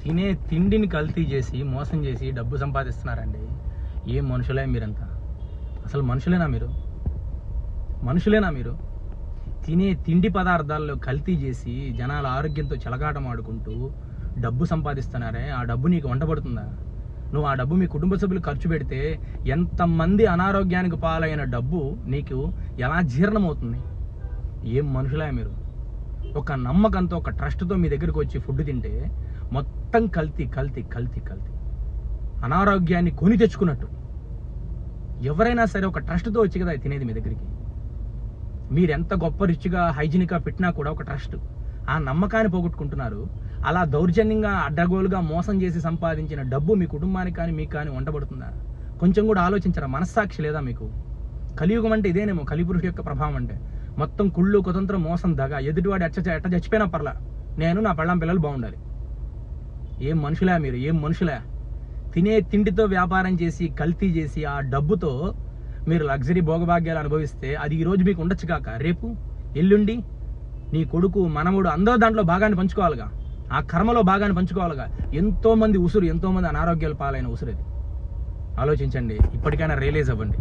తినే తిండిని కల్తీ చేసి మోసం చేసి డబ్బు సంపాదిస్తున్నారండి. ఏం మనుషులే మీరంతా? అసలు మనుషులేనా మీరు? మనుషులేనా మీరు? తినే తిండి పదార్థాల్లో కల్తీ చేసి జనాల ఆరోగ్యంతో చెలగాటం ఆడుకుంటూ డబ్బు సంపాదిస్తున్నారే ఆ డబ్బు నీకు వంటపడుతుందా నువ్వు ఆ డబ్బు మీ కుటుంబ సభ్యులు ఖర్చు పెడితే ఎంతమంది అనారోగ్యానికి పాలైన డబ్బు నీకు ఎలా జీర్ణమవుతుంది? ఏం మనుషులే మీరు? ఒక నమ్మకంతో ఒక ట్రస్ట్తో మీ దగ్గరికి వచ్చి ఫుడ్ తింటే మొత్తం కల్తీ కల్తీ కల్తీ కల్తీ. అనారోగ్యాన్ని కొని తెచ్చుకున్నట్టు. ఎవరైనా సరే ఒక ట్రస్ట్తో వచ్చి కదా తినేది మీ దగ్గరికి. మీరు ఎంత గొప్ప రిచ్గా హైజీనిక్గా పెట్టినా కూడా ఒక ట్రస్ట్. ఆ నమ్మకాన్ని పోగొట్టుకుంటున్నారు. అలా దౌర్జన్యంగా అడ్డగోలుగా మోసం చేసి సంపాదించిన డబ్బు మీ కుటుంబానికి కానీ మీకు కానీ ఉండబడుతుందా? కొంచెం కూడా ఆలోచించరా? మనస్సాక్షి లేదా మీకు? కలియుగం అంటే ఇదేనేమో? కలిపురుషు యొక్క ప్రభావం అంటే. మొత్తం కుళ్ళు కుతంత్రం మోసం దగ ఎదుటివాడు ఎట్ట ఎట్ట చచ్చిపోయినా పర్లా. నేను నా పళ్ళం పిల్లలు బాగుండాలి. ఏం మనుషులే మీరు? ఏం మనుషులే? తినే తిండితో వ్యాపారం చేసి కల్తీ చేసి ఆ డబ్బుతో మీరు లగ్జరీ భోగభాగ్యాలు అనుభవిస్తే అది ఈరోజు మీకు ఉండొచ్చు కాక. రేపు ఎల్లుండి నీ కొడుకు మనముడు అందరూ దాంట్లో భాగాన్ని పంచుకోవాలిగా. ఆ కర్మలో భాగాన్ని పంచుకోవాలిగా. ఎంతోమంది ఉసురు ఎంతోమంది అనారోగ్యాలు పాలైన ఉసురు ఇది ఆలోచించండి. ఇప్పటికైనా రియలైజ్ అవ్వండి.